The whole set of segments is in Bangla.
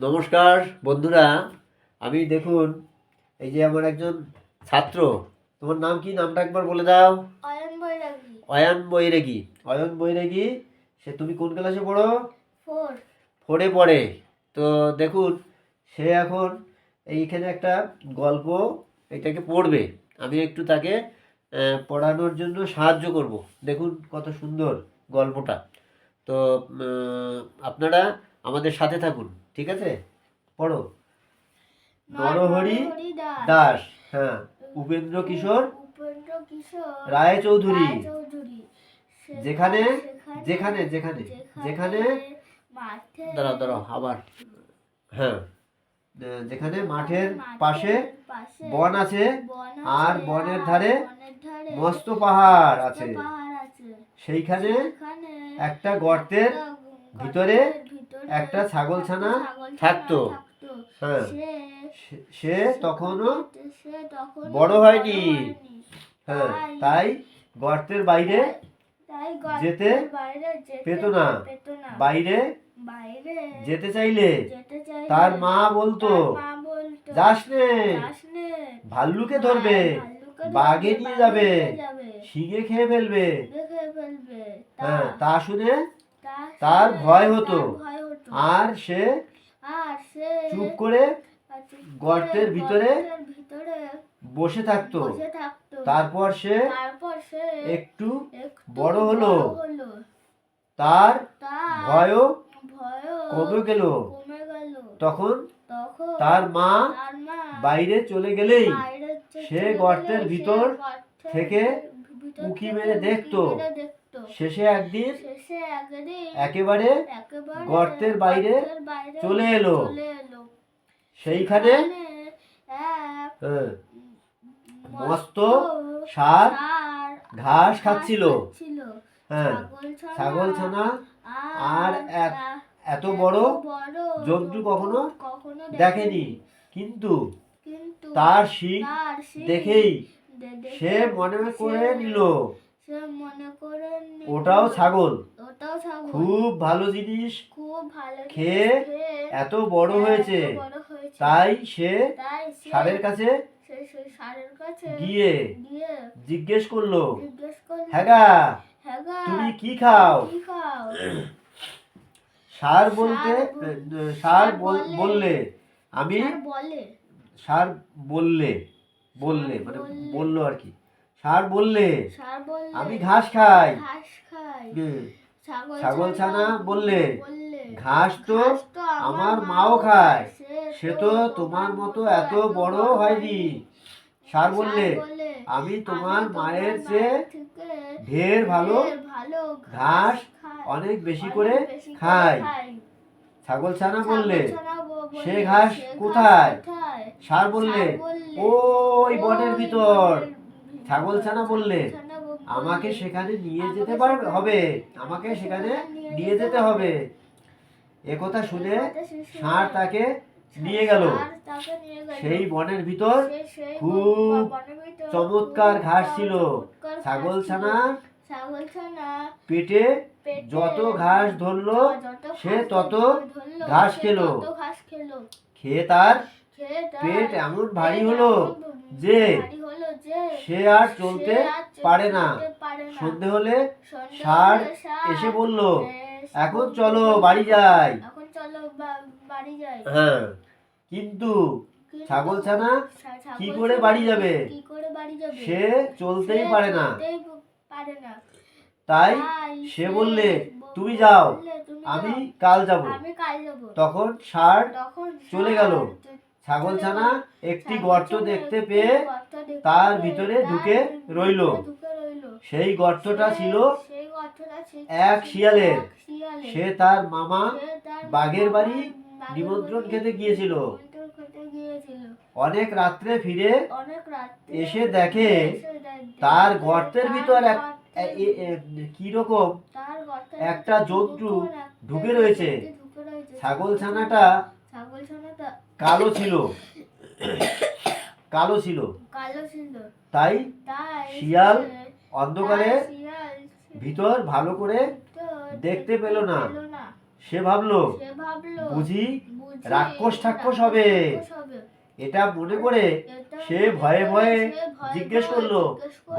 নমস্কার বন্ধুরা। আমি দেখুন এই যে আমার একজন ছাত্র। তোমার নাম কি? নামটা একবার বলে দাও। অয়ন বৈরাগী। অয়ন বৈরাগী। অয়ন বৈরাগী সে তুমি কোন ক্লাসে পড়ো? ফোর ফোরে পড়ে। তো দেখুন সে এখন এইখানে একটা গল্প এটাকে পড়বে। আমি একটু তাকে পড়ানোর জন্য সাহায্য করব। দেখুন কত সুন্দর গল্পটা। তো আপনারা আমাদের সাথে থাকুন। ঠিক আছে? পড়ো। নরহরি দাস। হ্যাঁ। উপেন্দ্র কিশোর? রায়চৌধুরী চৌধুরী। যেখানে যেখানে যেখানে যেখানে দাঁড়াও দাঁড়াও আবার। হ্যাঁ। যেখানে মাঠের পাশে বন আছে আর বনের ধারে মস্ত পাহাড় আছে। সেইখানে একটা গর্তের ভিতরে একটা ছাগল ছানা থাকতো। হ্যাঁ। সে তখনও বড় হয়নি। হ্যাঁ তাই গর্তের বাইরে যেতে পেত না। বাইরে যেতে চাইলে তার মা বলতো যাস নে ভাল্লুকে ধরবে বাঘে নিয়ে যাবে শিঙে খেয়ে ফেলবে। হ্যাঁ তা- শুনে তার ভয় হতো। আর সে চুপ করে গর্তের ভিতরে বসে থাকতো। তারপর সে একটু বড় হলো। তার ভয়ও কমে গেল। তখন তার মা বাইরে চলে গেলেই সে গর্তের ভিতর থেকে উঁকি মেরে দেখতো। শেষে একদিন একেবারে গর্তের বাইরে চলে এলো। সেইখানে হ্যাঁ, মস্ত ষাঁড় ঘাস খাচ্ছিল। হ্যাঁ ছাগলছানা ছাগলছানা আর এত বড় জন্তু কখনো দেখেনি কিন্তু তার শিং তার শিং দেখেই সে মনে করে নিল, ওটাও ছাগল। ওটাও ছাগল। খুব ভালো জিনিস। খুব ভালো খেয়ে এত বড় হয়েছে। তাই সে তাই সে ষাঁড়ের কাছে গিয়ে জিজ্ঞেস করল জিজ্ঞেস করল হ্যাঁ গা, হ্যাঁ তুমি কি খাও? সার বলতে সার বললে। আমি সার বললে বললে মানে বলল আর কি। ষাঁড় বললে ষাঁড় বললে আমি ঘাস খাই। ঘাস খাই। হুম, ছাগল ছানা বললে, ঘাস তো আমার মাও খায়। সে তো তোমার মতো এত বড় হয়নি। ষাঁড় বললে আমি তোমার মায়ের চেয়ে ঢের ভালো ঘাস অনেক বেশি করে খাই। ছাগল ছানা বললে সে ঘাস কোথায়? ষাঁড় বললে ওই বনের ভিতর। ছাগলছানা বললে, আমাকে সেখানে নিয়ে যেতে পারবে হবে আমাকে সেখানে নিয়ে যেতে হবে একথা শুনে ষাঁড় তাকে নিয়ে গেল। সেই বনের ভিতর খুব চমৎকার ঘাস ছিল। ছাগল। ছাগলছানা পেটে যত ঘাস ধরলো সে তত ঘাস খেলো। খেয়ে তার পেট এমন ভারী হলো যে সে আর চলতে পারে না। সন্ধে হলে ষাঁড় এসে বলল এখন চলো বাড়ি যাই। হ্যাঁ কিন্তু ছাগল ছানা কি করে বাড়ি যাবে? সে চলতেই পারে না। তাই সে বললে তুমি যাও আমি কাল যাব। তখন ষাঁড় চলে গেল। চ- ছাগলছানা একটি গর্ত দেখতে পেয়ে তার ভিতরে ঢুকে রইল। সেই গর্তটা ছিল এক শিয়ালের। সে তার মামা বাঘের বাড়ি নিমন্ত্রণ খেতে গিয়েছিল। অনেক রাত্রে ফিরে এসে দেখে তার গর্তের ভিতর এক গর্তের এ- এ- এ- কি রকম একটা জন্তু ঢুকে রয়েছে। ছাগল ঢুকে ছাগলছানাটা কালো ছিল। কালো ছিল। কালো ছিল তাই তাই শিয়াল অন্ধকারে ভিতর ভালো করে দেখতে পেল না। সে ভাবলো বুঝি রাক্ষস ঠাক্ষস হবে। এটা মনে করে সে ভয়ে ভয়ে জিজ্ঞেস করল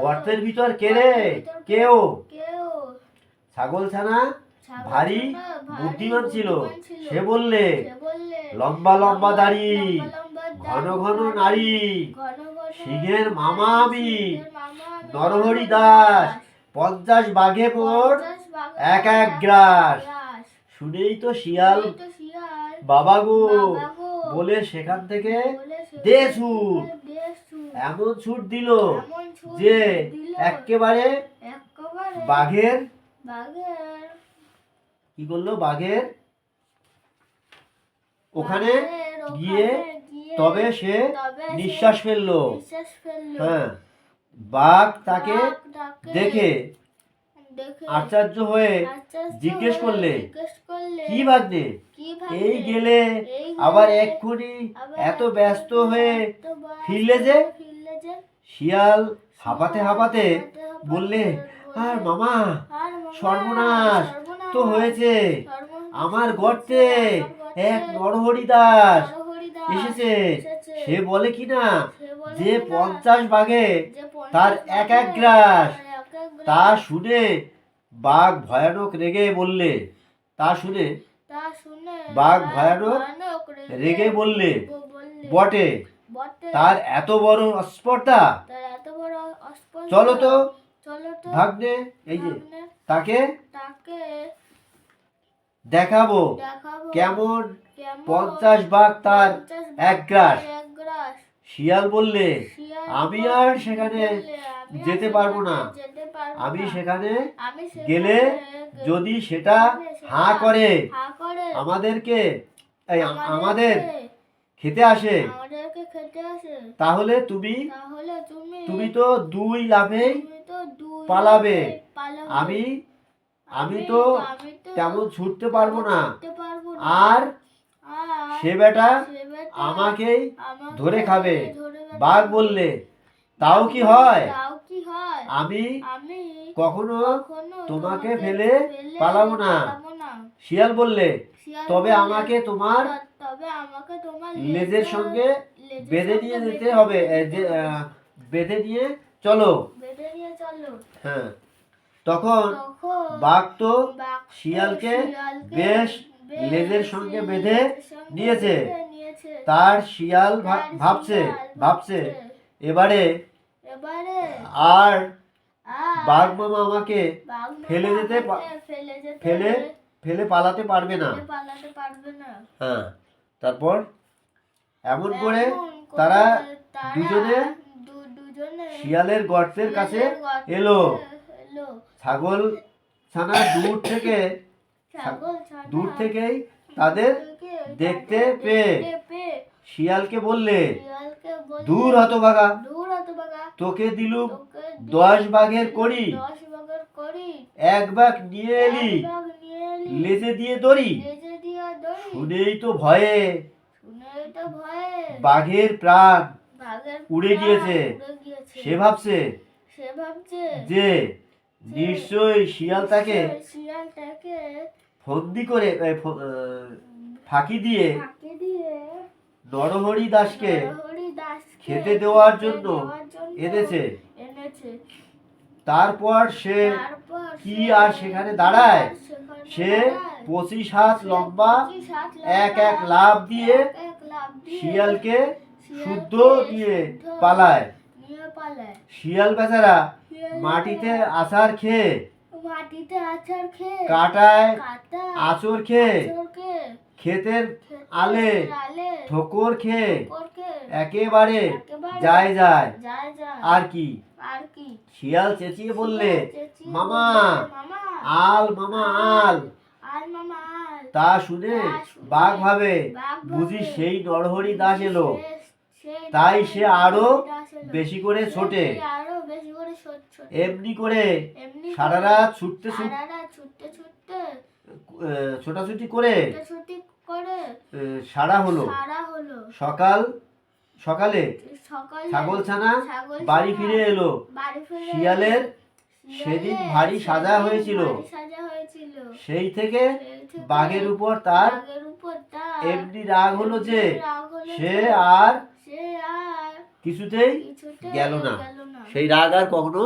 গর্তের ভিতর কে রে? কেউ ছাগল ছানা ভারী বুদ্ধিমান ছিল। সে বললে লম্বা লম্বা দাড়ি ঘন ঘন নারী সিংহের মামা আমি, নরহরি দাস পঞ্চাশ বাঘে মোর বাঘের এক এক গ্রাস। শুনেই তো শিয়াল বাবা গো বলে সেখান থেকে দে ছুট। এমন ছুট দিল যে একেবারে বাঘের কি করল বাঘের ওখানে গিয়ে তবে সে নিঃশ্বাস ফেলল। হ্যাঁ। বাঘ তাকে দেখে আশ্চর্য হয়ে জিজ্ঞেস করলে, কি ভাগ্নে? এই গেলে আবার এক্ষুনি এত ব্যস্ত হয়ে ফিরলে যে? শিয়াল হাঁপাতে হাঁপাতে বললে আর মামা সর্বনাশ তো হয়েছে। আমার গর্তে এক নরহরি দাস এসেছে। সে বলে কি না? যে পঞ্চাশ বাঘে তার এক এক গ্রাস, তা শুনে বাঘ ভয়ানক রেগে বললে তা শুনে বাঘ ভয়ানক রেগে বললে বটে তার এত বড় স্পর্ধা তার এত বড় অস্পর্ধা। চলো তো ভাগ্নে এই যে তাকে তাকে দেখাবো। কেমন? পঞ্চাশ বাঘ তার এক গ্রাস। শিয়াল বললে আমি আর সেখানে যেতে পারব না। আমি সেখানে গেলে যদি সেটা হাঁ করে আমাদেরকে এই আমাদের খেতে আসে। তাহলে তুমি তুমি তো দুই লাভেই। লাফে পালাবে। আমি আমি তো তেমন ছুটতে পারব না। আর সে বেটা আমাকেই আমাকে ধরে খাবে। বাঘ বললে তাও কি হয়? আমি কখনো তোমাকে ফেলে পালাবো না। শিয়াল বললে তবে আমাকে তোমার "ত- তবে আমাকে তোমার লেজের সঙ্গে বেঁধে নিয়ে যেতে হবে। যে বেঁধে নিয়ে চলো। বেঁধে নিয়ে চলো। হ্যাঁ। তখন বাঘ তো শিয়ালকে বেশ লেজের সঙ্গে বেঁধে নিয়েছে। তার শিয়াল ভাবছে ভাবছে। এবারে আর বাঘ মামা আমাকে ফেলে যেতে ফেলে ফেলে পালাতে পারবে না। হ্যাঁ তারপর এমন করে তারা দুজনে শিয়ালের গর্তের কাছে এলো। এলো। ছাগল ছানা দূর থেকে দূর থেকেই তাদের থেকে দেখতে পেয়ে শিয়ালকে বললে দূর হতভাগা দূর হতো বাগা তোকে দিলুম দশ বাঘের করি এক বাঘ নিয়ে এলি লেজে দিয়ে দড়ি। শুনেই তো ভয়ে বাঘের প্রাণ উড়ে গিয়েছে। সে ভাবছে যে নিশ্চয়ই শিয়াল তাকে ফন্দি করে ফাঁকি দিয়ে নরহরি দাসকে খেতে দেওয়ার জন্য এনেছে। তারপর সে কি আর সেখানে দাঁড়ায়? সে পঁচিশ হাত লম্বা এক এক লাভ দিয়ে শিয়ালকে শুদ্ধ দিয়ে পালায়। শিয়াল বেচারা মাটিতে আছাড় খেয়ে মাটিতে আছাড় খেয়ে কাটায় কাটা আচর খেয়ে ক্ষেতের আলে ঠোকর খেয়ে একেবারে যায় যায়। আর কি? আর কি? শিয়াল চেঁচিয়ে বললে মামা আল মামা আল তা শুনে বাঘ ভাবে বুঝি সেই নরহরি দাস এলো। তাই সে আরও বেশি করে ছোটে। করে এমনি করে সারা রাত ছুটতে ছুটতে ছুটতে ছোটাছুটি করে সারা হলো। সারা হলো। সকাল সকালে ছাগল ছানা বাড়ি ফিরে এলো। শিয়ালের সেদিন ভারী সাজা হয়েছিল। সেই থেকে বাঘের উপর তার এমনি রাগ হলো যে সে আর কিছুতেই কিছুতে গেল না। সেই রাগ আর কখনো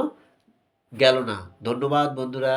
গেল না। ধন্যবাদ বন্ধুরা।